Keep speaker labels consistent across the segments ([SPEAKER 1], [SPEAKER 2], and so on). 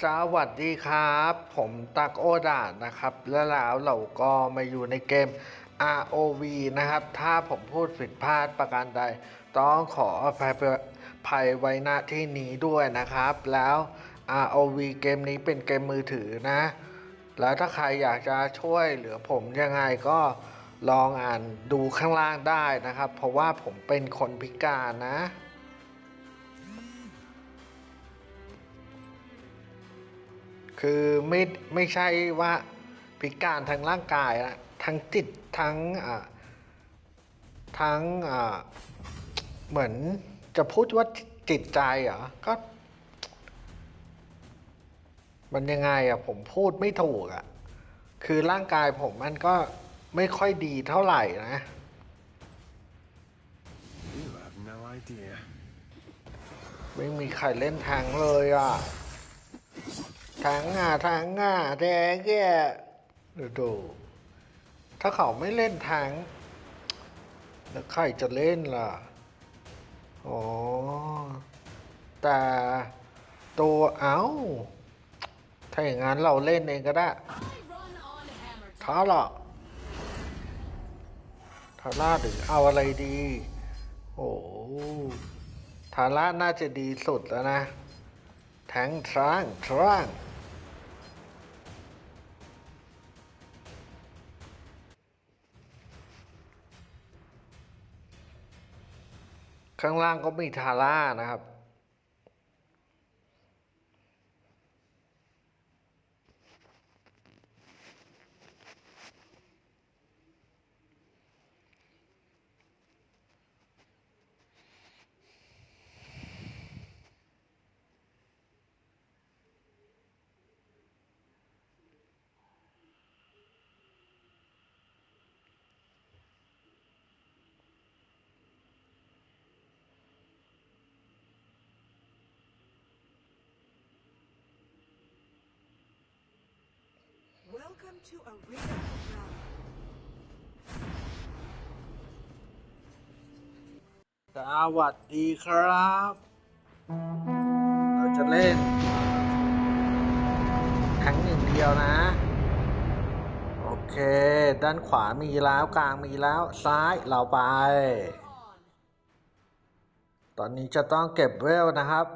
[SPEAKER 1] สวัสดีครับ ผมตักโอดานะครับ และแล้วเราก็มาอยู่ในเกม ROV นะครับ ถ้าผมพูดผิดพลาดประการใด ต้องขออภัยภัยไว้ณที่นี้ด้วยนะครับ แล้ว ROV เกมนี้เป็นเกมมือถือนะ แล้วถ้าใครอยากจะช่วยเหลือผมยังไงก็ลองอ่านดูข้างล่างได้นะครับ เพราะว่าผมเป็นคนพิการนะ คือไม่ไม่ใช่ว่าพิการทางร่างกายนะทั้งจิตทั้งอ่าทั้งอ่าเหมือนจะพูดว่าจิตใจเหรอก็ มันยังไงอะผมพูดไม่ถูกอะคือร่างกายผมมันก็ไม่ค่อยดีเท่าไหร่นะ
[SPEAKER 2] You have no idea.
[SPEAKER 1] ไม่มีใครเล่นแทงเลยอะ แทงอะแทงอะแดงแก่ดูดู ถ้าเขาไม่เล่นแทงแล้วใครจะเล่นล่ะ อ๋อ แต่ตัวเอ้า ถ้าอย่างนั้นเราเล่นเองก็ได้
[SPEAKER 3] I run on hammer
[SPEAKER 1] ท้าละทาร่าหรือเอาอะไรดี โอ้ทาร่าน่าจะดีสุดแล้วนะ แทงทรางทราง ข้างล่างก็มีทาร่านะครับ
[SPEAKER 4] Welcome to Arena of Valor.
[SPEAKER 1] สวัสดีครับ เราจะเล่นครั้งหนึ่งเดียวนะ โอเค ด้านขวามีแล้วกลางมีแล้วซ้ายเราไป ตอนนี้จะต้องเก็บเวลนะครับ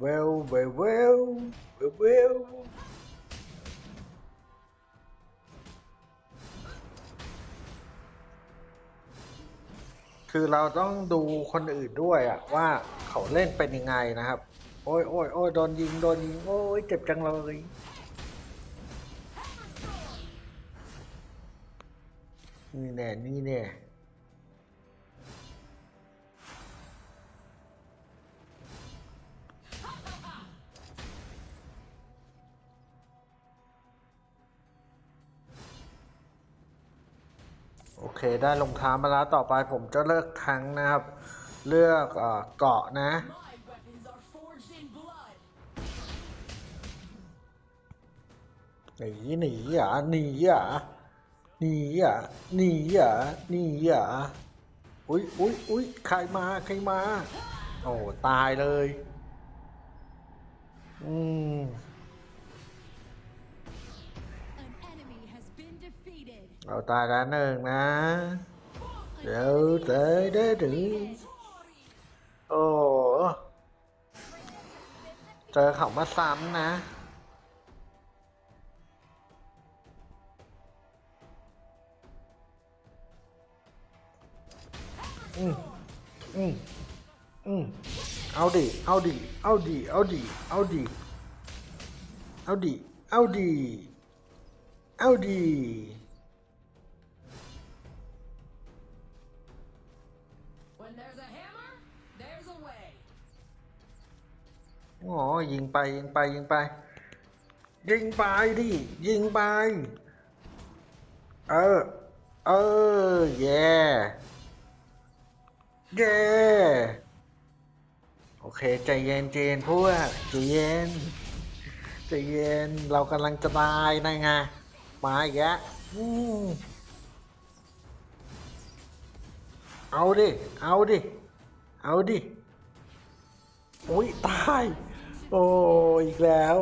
[SPEAKER 1] เวลเวลเวลเวลคือเราต้องดูคนอื่นด้วยอะว่าเขาเล่นเป็นยังไงนะครับ โอ้ยโอ้ยโอ้ยโดนยิงโดนยิงโอ้ยเจ็บจังเลยนี่แน่นี่แน่ เคได้รองเท้ามาแล้วต่อไปผมจะเลือกครั้งนะครับ เลือกเกาะนะหนีหนีอะหนีอะหนีอะหนีอะหนีอะอุ้ยอุ้ยอุ้ยใครมาใครมา โอ้ตายเลย อืม เราตายแล้วหนึ่งนะ เดี๋ยวเดี๋ยวเดี๋ยวถึงโอ้เจอเขามาซ้ำนะอืมอืมอืมเอาดิ เอาดิ เอาดิ เอาดิ เอาดิ เอาดิ เอาดิ เอาดิ
[SPEAKER 3] When there's a hammer, there's a way.
[SPEAKER 1] อ๋อยิงไปยิงไปยิงไป ยิงไปดิ ยิงไป เออ เออแย่แย่โอเค ใจเย็นใจเย็นพวกใจเย็นใจเย็นเรากำลังจะตายนะไงมาอีกแล้ว เอาดิ เอาดิ เอาดิอุ้ยตาย โอ้อีกแล้ว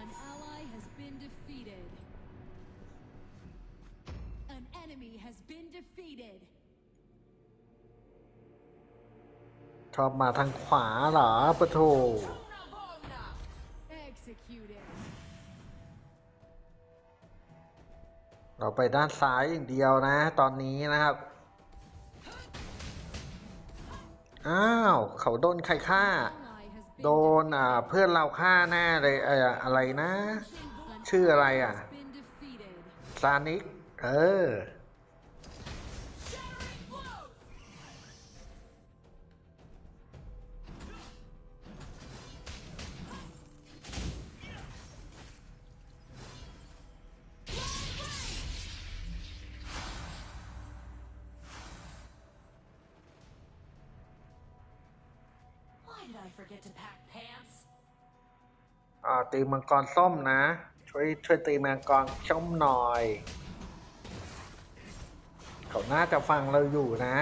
[SPEAKER 3] An ally has been defeated. An enemy has been defeated.
[SPEAKER 1] ชอบมาทางขวาเหรอปะโถ
[SPEAKER 3] Executed.
[SPEAKER 1] เราไปด้านซ้ายอย่างเดียวนะ ตอนนี้นะครับ อ้าว เขาโดนใครฆ่า โดนอ่าเพื่อนเราฆ่าแน่เลยเอออะไรนะ ชื่ออะไรอะซานิก เออ อ่าตีมังกรส้มนะ ช่วยช่วยตีมังกรส้มหน่อย เขาน่าจะฟังเราอยู่นะ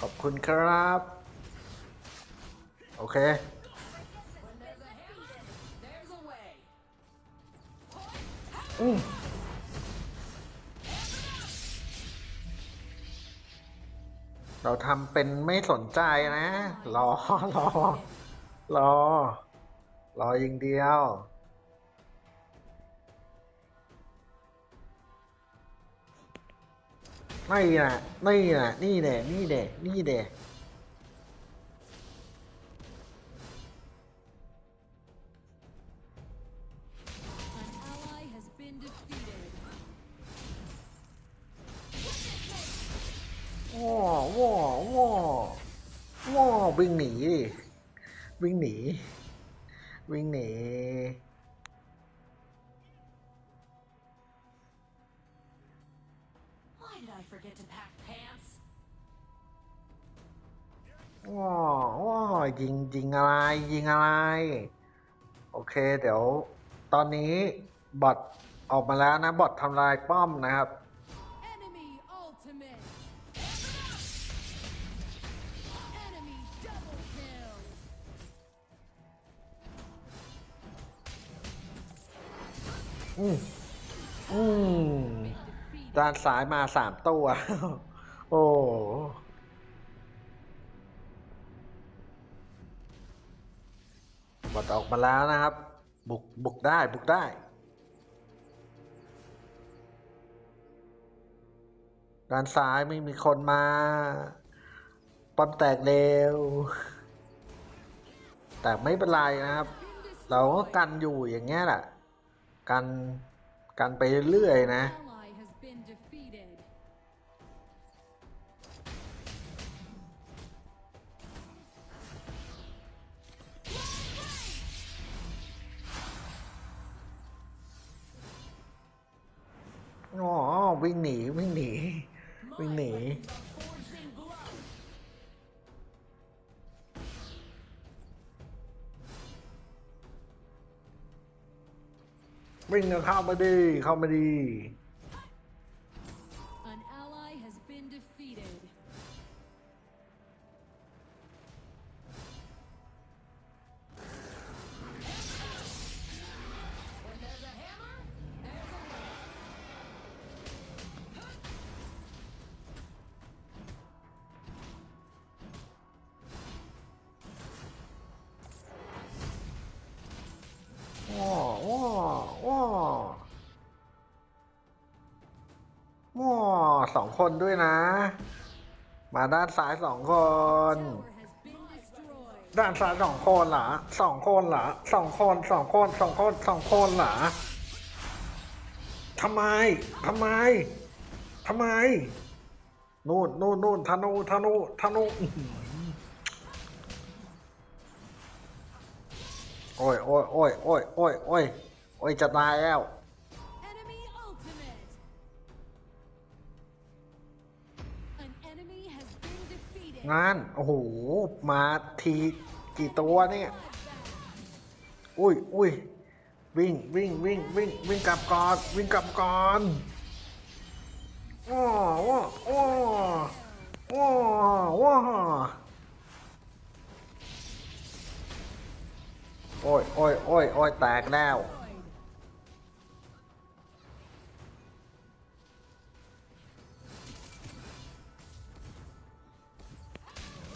[SPEAKER 1] ขอบคุณครับ โอเค
[SPEAKER 3] When there's a hammer, there's a way.
[SPEAKER 1] อืม เราทำเป็นไม่สนใจนะ รอรอรอ รออย่างเดียว นี่นะนี่นะนี่เดะนี่เดะนี่เด่
[SPEAKER 3] An forget to pack pants?
[SPEAKER 1] ว้าว้ายิงยิงอะไร ยิงอะไร โอเค เดี๋ยว ตอนนี้บอทออกมาแล้วนะ บอททำลายป้อมนะครับ
[SPEAKER 3] Enemy ultimate. Enemy double kill.
[SPEAKER 1] อืมอืม
[SPEAKER 3] Defeated.
[SPEAKER 1] ด้านซ้ายมาสามตัว โอ้บอทออกมาแล้วนะครับ บุก บุกได้ บุกได้ ด้านซ้ายไม่มีคนมา ป้อมแตกเร็ว แต่ไม่เป็นไรนะครับ เราก็กันอยู่อย่างเงี้ยแหละ กัน กันไปเรื่อยๆนะ วิ่งหนีวิ่งหนี วิ่งหนี วิ่งเข้ามาดีเข้ามาดี คนด้วยนะ มาด้านซ้ายสองคน ด้านซ้ายสองคนเหรอสองคนเหรอสองคนสองคนสองคนสองคนเหรอทำไมทำไมทำไมนู่นนู่นนู่นธนูธนูธนูโอ้ยโอ้ยโอ้ยโอ้ยโอ้ยโอ้ยโอ้ยจะตายแล้ว งาน โอ้โห มาทีกี่ตัวเนี่ย อุ้ยอุ้ยวิ่งวิ่งวิ่งวิ่งวิ่งกลับก่อนวิ่งกลับก่อนว้าวว้าวว้าวว้าวโอ้ยโอ้ยโอ้ยโอ้ยแตกแล้ว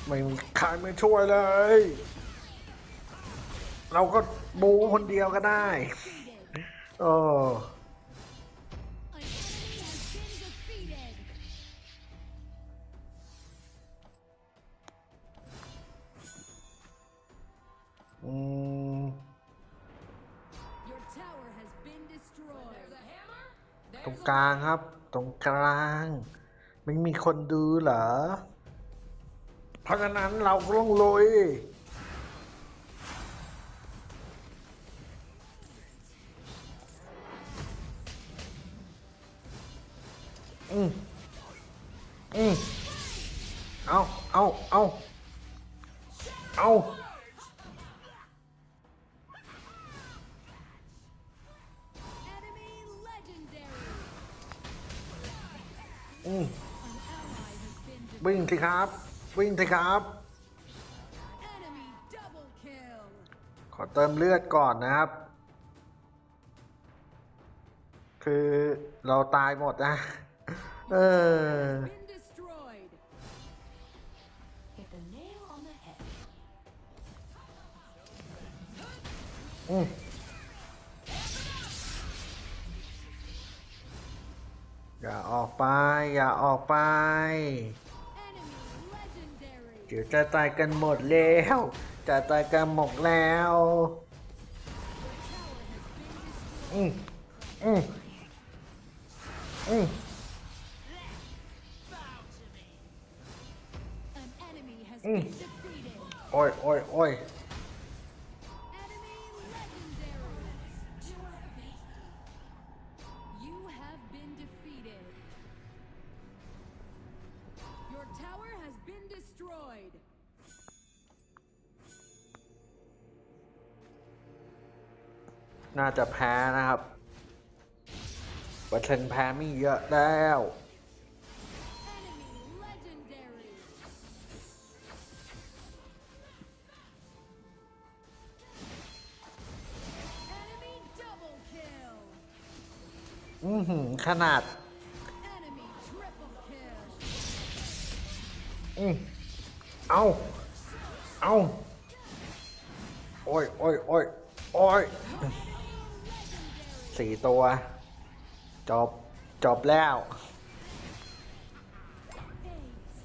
[SPEAKER 1] ไม่มีใครไม่ช่วยเลย เราก็บูคนเดียวก็ได้
[SPEAKER 3] Defeated.
[SPEAKER 1] เออ
[SPEAKER 3] An enemy has been defeated.
[SPEAKER 1] อืม
[SPEAKER 3] Your tower has been destroyed.
[SPEAKER 1] ตรงกลางครับ ตรงกลาง ไม่มีคนดูเหรอ เพราะฉะนั้นเราก็ต้องลุยอืมอืมเอาเอาเอาเอาอืม
[SPEAKER 3] An ally has been defeated.
[SPEAKER 1] วิ่งสิครับ วิ่งสิครับ
[SPEAKER 3] Enemy double kill.
[SPEAKER 1] ขอเติมเลือดก่อนนะครับ คือเราตายหมดนะ เออ
[SPEAKER 3] Been destroyed.
[SPEAKER 4] Hit the nail on the head.
[SPEAKER 1] อืมอย่าออกไป อย่าออกไป
[SPEAKER 3] Enemy legendary.
[SPEAKER 1] เดี๋ยวจะตายกันหมดแล้ว จะตายกันหมดแล้ว อืมอืมอืม
[SPEAKER 3] อืม
[SPEAKER 1] โอ้ยโอ้ยโอ้ย น่าจะแพ้นะครับเปอร์เซ็นต์แพ้ไม่เยอะแล้วอือหือขนาด อืมเอาเอาโอ้ยโอ้ยโอ้ยโอ้ย สี่ตัว จบ จบแล้ว
[SPEAKER 3] Aced.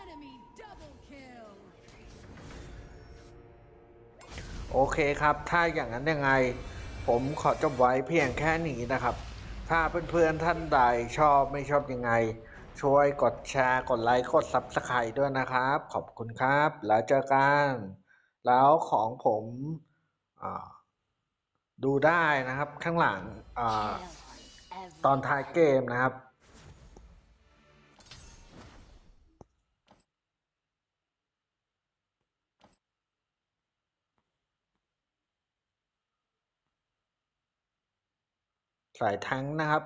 [SPEAKER 3] Enemy double kill.
[SPEAKER 1] โอเคครับ ถ้าอย่างนั้นยังไง ผมขอจบไว้เพียงแค่นี้นะครับ ถ้าเพื่อนๆท่านใดชอบไม่ชอบยังไง ช่วยกดแชร์ กดไลค์ กด Subscribe ด้วยนะครับ ขอบคุณครับ แล้วเจอกัน แล้วของผมดูได้นะครับข้างหลังอตอนท้ายเกมนะครับ ใสายทั้งนะครับ